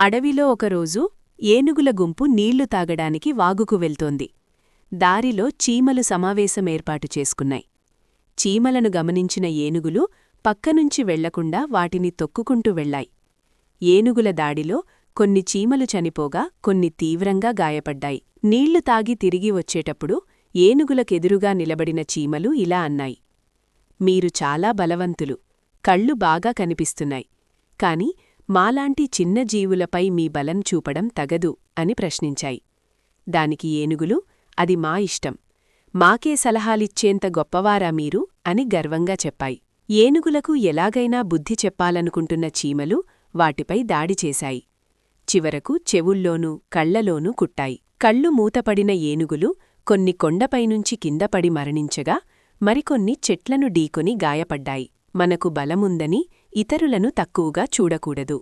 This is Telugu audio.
అడవిలో ఒకరోజు ఏనుగుల గుంపు నీళ్ళు తాగడానికి వాగుకు వెళ్తోంది. దారిలో చీమలు సమావేశమేర్పాటు చేసుకున్నాయి. చీమలను గమనించిన ఏనుగులు పక్కనుంచి వెళ్ళకుండా వాటిని తొక్కుకుంటూ వెళ్ళాయి ఏనుగుల దాడిలో కొన్ని చీమలు చనిపోగా కొన్ని తీవ్రంగా గాయపడ్డాయి. నీళ్ళు తాగి తిరిగి వచ్చేటప్పుడు ఏనుగులకెదురుగా నిలబడిన చీమలు ఇలా అన్నాయి. మీరు చాలా బలవంతులు. కళ్ళు బాగా కనిపిస్తున్నాయి. కాని మాలాంటి చిన్న జీవులపై మీ బలం చూపడం తగదు అని ప్రశ్నించాయి. దానికి ఏనుగులు అది మా ఇష్టం. మాకే సలహాలిచ్చేంత గొప్పవారా మీరు? అని గర్వంగా చెప్పాయి. ఏనుగులకు ఎలాగైనా బుద్ధి చెప్పాలనుకుంటున్న చీమలు వాటిపై దాడి చేశాయి. చివరకు చెవుల్లోనూ కళ్ళలోనూ కుట్టాయి. కళ్ళు మూతపడిన ఏనుగులు కొన్ని కొండపైనుంచి కిందపడి మరణించగా మరికొన్ని చెట్లను ఢీకొని గాయపడ్డాయి. మనకు బలముందని ఇతరులను తక్కువగా చూడకూడదు.